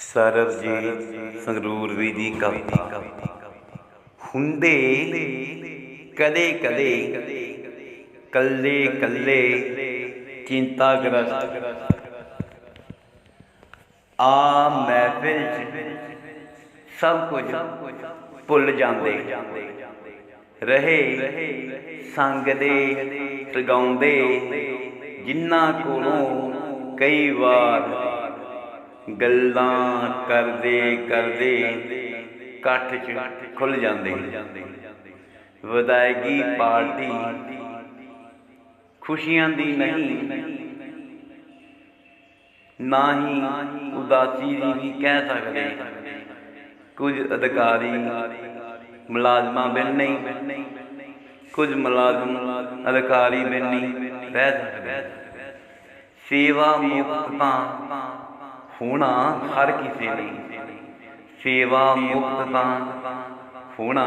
ਸਰਬਜੀਤ ਸੰਗਰੂਰਵੀ ਦੀ ਕਵਿਤਾ। ਹੁੰਦੇ ਕਦੇ ਕਦੇ ਕੱਲੇ ਕੱਲੇ ਚਿੰਤਾਗ੍ਰਸਤ। ਆ ਮਹਿਫਿਲ ਸਭ ਕੁਝ ਭੁੱਲ ਜਾਂਦੇ। ਰਹੇ ਸੰਗ ਦੇ ਸਗਾਉਂਦੇ ਜਿਨ੍ਹਾਂ ਕੋਲੋਂ ਕਈ ਵਾਰ ਗੱਲਾਂ ਕਰਦੇ ਕਰਦੇ ਇਕੱਠ ਚ ਖੁੱਲ ਜਾਂਦੇ ਵਿਦਾਇਗੀ ਪਾਰਟੀ ਖੁਸ਼ੀਆਂ ਦੀ ਨਹੀਂ, ਨਾ ਹੀ ਉਦਾਸੀ ਦੀ ਵੀ ਕਹਿ ਸਕਦੇ। ਕੁਝ ਅਧਿਕਾਰੀ ਮੁਲਾਜ਼ਮਾਂ ਬਿਨ ਨਹੀਂ, ਕੁਝ ਮੁਲਾਜ਼ਮ ਅਧਿਕਾਰੀ ਬਿਨ ਨਹੀਂ ਰਹਿ ਸਕਦੇ। ਸੇਵਾ ਮੁਕਤ ਹੋਣਾ ਹਰ ਕਿਸੇ ਲਈ। ਸੇਵਾ ਮੁਕਤ ਤਾਂ ਹੋਣਾ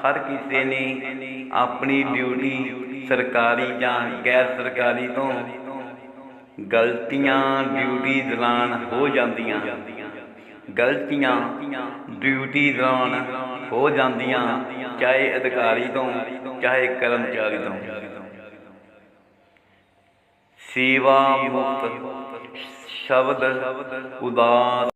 ਹਰ ਕਿਸੇ ਨੇ ਆਪਣੀ ਡਿਊਟੀ ਸਰਕਾਰੀ ਜਾਂ ਗੈਰ ਸਰਕਾਰੀ ਤੋਂ ਗਲਤੀਆਂ ਡਿਊਟੀ ਦੌਰਾਨ ਹੋ ਜਾਂਦੀਆਂ। ਗਲਤੀਆਂ ਡਿਊਟੀ ਦੌਰਾਨ ਹੋ ਜਾਂਦੀਆਂ, ਚਾਹੇ ਅਧਿਕਾਰੀ ਤੋਂ, ਚਾਹੇ ਕਰਮਚਾਰੀ ਤੋਂ। ਸੇਵਾ ਮੁਕਤ ਸ਼ਬਦ ਉਦਾਸ